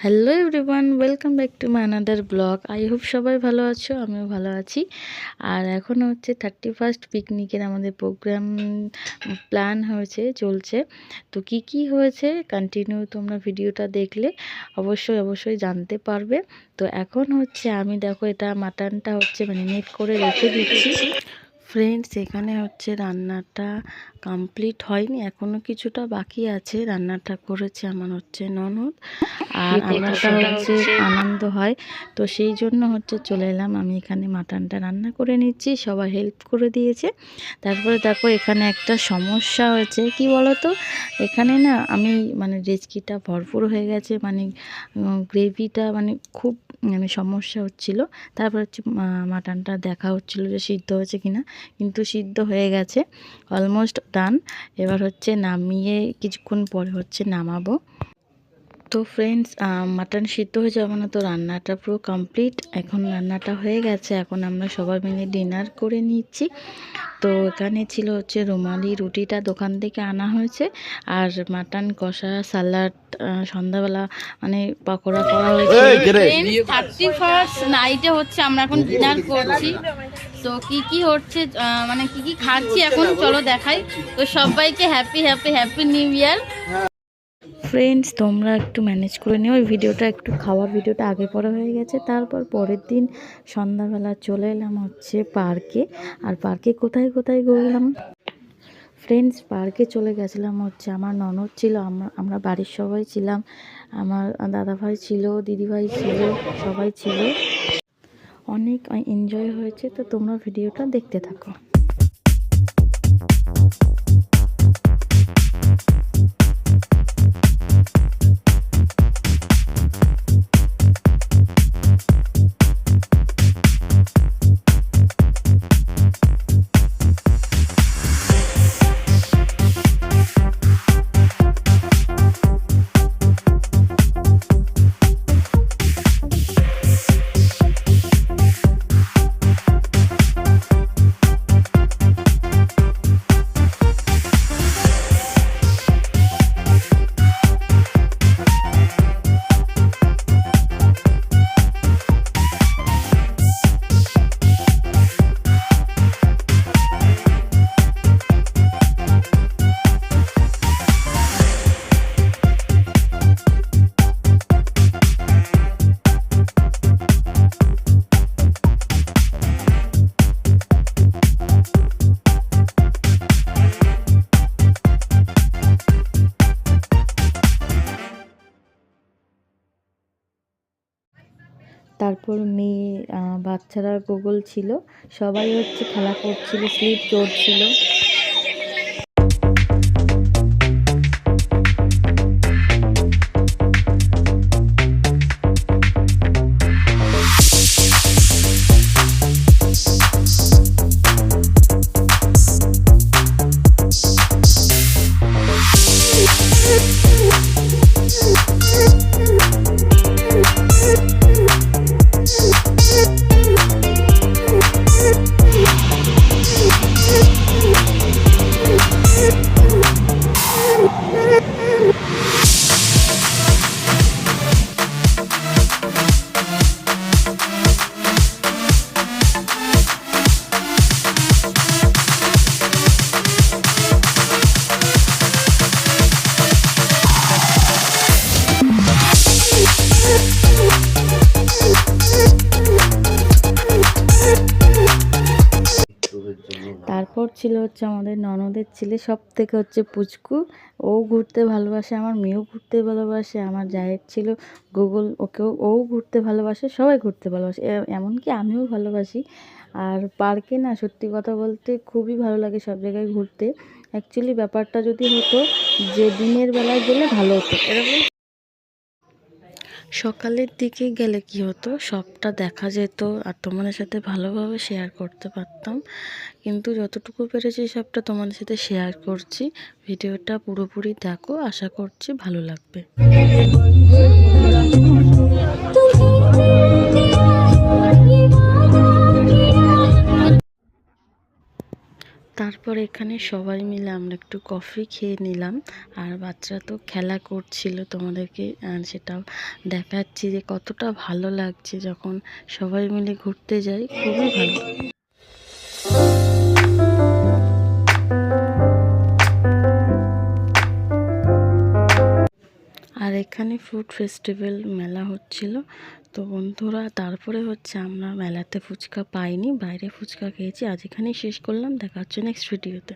Hello everyone welcome back to my another blog I hope সবাই ভালো আছো, আমিও ভালো আছি। আর এখন হচ্ছে থার্টি ফার্স্ট পিকনিকের আমাদের প্রোগ্রাম প্ল্যান হয়েছে, চলছে। তো কি কি হয়েছে কন্টিনিউ তোমরা ভিডিওটা দেখলে অবশ্যই অবশ্যই জানতে পারবে। তো এখন হচ্ছে আমি দেখো, এটা মাটনটা হচ্ছে ম্যারিনেট করে রেখে দিচ্ছি। ফ্রেন্ডস এখানে হচ্ছে রান্নাটা কমপ্লিট হয়নি এখনও কিছুটা বাকি আছে। রান্নাটা করেছে আমার হচ্ছে ননদ। আর আমারটা হচ্ছে আনন্দ হয়। তো সেই জন্য হচ্ছে চলে এলাম আমি এখানে মাটনটা রান্না করে নিচ্ছি সবাই হেল্প করে দিয়েছে। তারপরে দেখো এখানে একটা সমস্যা হয়েছে কি বলো তো এখানে না আমি মানে রেসকিটা ভরপুর হয়ে গেছে মানে গ্রেভিটা মানে খুব মানে সমস্যা হচ্ছিল। তারপর হচ্ছে মাটনটা দেখা হচ্ছিল যে সিদ্ধ হয়েছে কিনা। কিন্তু সিদ্ধ হয়ে গেছে অলমোস্ট ডান এবার হচ্ছে নামিয়ে কিছুক্ষণ পরে হচ্ছে নামাবো। তো ফ্রেন্ডস মাটন সিদ্ধ হয়ে যাবে না তো রান্নাটা পুরো কমপ্লিট এখন রান্নাটা হয়ে গেছে এখন আমরা সবাই মিলে ডিনার করে নিচ্ছি। তো এখানে ছিল হচ্ছে রুমালি রুটিটা দোকান থেকে আনা হয়েছে আর মাটন কষা সালাড সন্ধ্যাবেলা মানে পকোড়া করা হয়েছে। থার্টি ফার্স্ট নাইটে হচ্ছে আমরা এখন ডিনার করছি। তো কি কি হচ্ছে মানে কি কি খাচ্ছি এখন চলো দেখাই। তো সবাইকে happy happy happy new year friends তোমরা একটু ম্যানেজ করে নিও। ওই ভিডিওটা একটু খাওয়ার ভিডিওটা আগে পরে হয়ে গেছে। তারপর পরের দিন সন্ধ্যাবেলা চলে এলাম হচ্ছে পার্কে। আর পার্কে কোথায় কোথায় ঘুরলাম? ফ্রেন্ডস পার্কে চলে গেছিলাম হচ্ছে আমার ননদ ছিল। আমরা আমরা বাড়ির সবাই ছিলাম। আমার দাদাভাই ছিল, দিদিভাই ছিল, সবাই ছিল। অনেক এনজয় হয়েছে। তো তোমরা ভিডিওটা দেখতে থাকো। তারপর মেয়ে বাচ্চারা গোগল ছিল। সবাই হচ্ছে খেলা করছিল স্লিপ চড়ছিল। তারপর ছিল হচ্ছে আমাদের ননদের ছেলে সব থেকে হচ্ছে পুচকু। ও ঘুরতে ভালোবাসে, আমার মেয়েও ঘুরতে ভালোবাসে, আমার জায়ের ছিল গুগল, ওকেও ও ঘুরতে ভালোবাসে, সবাই ঘুরতে ভালোবাসে। এমনকি আমিও ভালোবাসি। আর পার্কে না সত্যি কথা বলতে খুবই ভালো লাগে সব জায়গায় ঘুরতে। অ্যাকচুয়ালি ব্যাপারটা যদি হতো যে দিনের বেলায় গেলে ভালো হতো। এরকম সকালের দিকে গেলে কি হতো? সবটা দেখা যেত আর তোমাদের সাথে ভালোভাবে শেয়ার করতে পারতাম। কিন্তু যতটুকু পেরেছি সবটা তোমাদের সাথে শেয়ার করছি। ভিডিওটা পুরোপুরি দেখো। আশা করছি ভালো লাগবে। সবাই মিলে আমরা একটু কফি খেয়ে নিলাম। আর বাচ্চারা তো খেলা করছিল তোমাদেরকে সেটাও দেখাচ্ছি যে কতটা ভালো লাগছে যখন সবাই মিলে ঘুরতে যাই, খুবই ভালো। আর এখানে ফুড ফেস্টিভ্যাল মেলা হচ্ছিল। তো বন্ধুরা, তারপরে হচ্ছে আমরা মেলাতে ফুচকা পাইনি, বাইরে ফুচকা খেয়েছি। আজ এখানেই শেষ করলাম, দেখা হচ্ছে নেক্সট ভিডিওতে